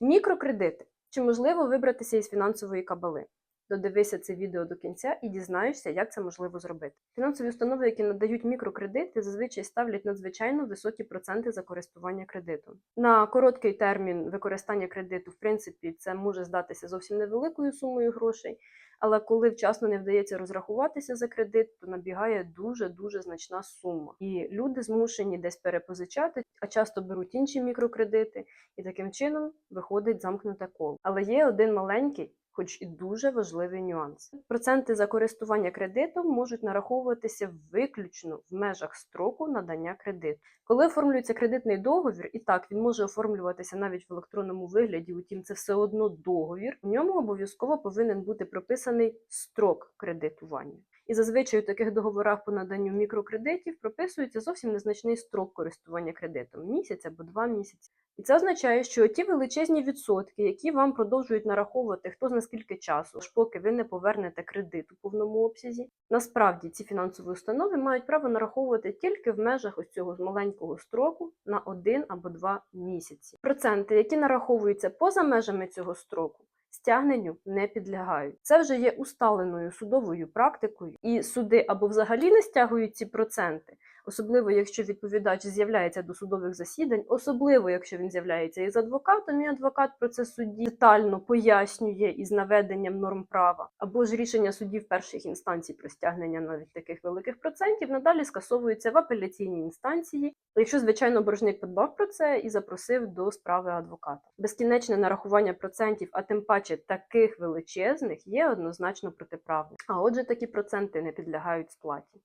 Мікрокредити. Чи можливо вибратися із фінансової кабали? Додивися це відео до кінця і дізнаєшся, як це можливо зробити. Фінансові установи, які надають мікрокредити, зазвичай ставлять надзвичайно високі проценти за користування кредитом. На короткий термін використання кредиту, в принципі, це може здатися зовсім невеликою сумою грошей. Але коли вчасно не вдається розрахуватися за кредит, то набігає дуже дуже значна сума. І люди змушені десь перепозичати, а часто беруть інші мікрокредити, і таким чином виходить замкнуте коло. Але є один маленький, хоч і дуже важливий нюанс. Проценти за користування кредитом можуть нараховуватися виключно в межах строку надання кредиту. Коли оформлюється кредитний договір, і так він може оформлюватися навіть в електронному вигляді, утім це все одно договір. В ньому обов'язково повинен бути прописаний строк кредитування. І зазвичай у таких договорах по наданню мікрокредитів прописується зовсім незначний строк користування кредитом місяць або два місяці. І це означає, що ті величезні відсотки, які вам продовжують нараховувати хто зна скільки часу, аж поки ви не повернете кредит у повному обсязі, насправді ці фінансові установи мають право нараховувати тільки в межах ось цього маленького строку на один або два місяці. Проценти, які нараховуються поза межами цього строку, стягненню не підлягають. Це вже є усталеною судовою практикою, і суди або взагалі не стягують ці проценти, особливо якщо відповідач з'являється до судових засідань, особливо якщо він з'являється із адвокатом, і адвокат про це судді детально пояснює із наведенням норм права, або ж рішення судів перших інстанцій про стягнення навіть таких великих процентів надалі скасовується в апеляційній інстанції, якщо звичайно боржник подбав про це і запросив до справи адвоката. Безкінечне нарахування процентів, а тим паче таких величезних, є однозначно протиправним. А отже, такі проценти не підлягають сплаті.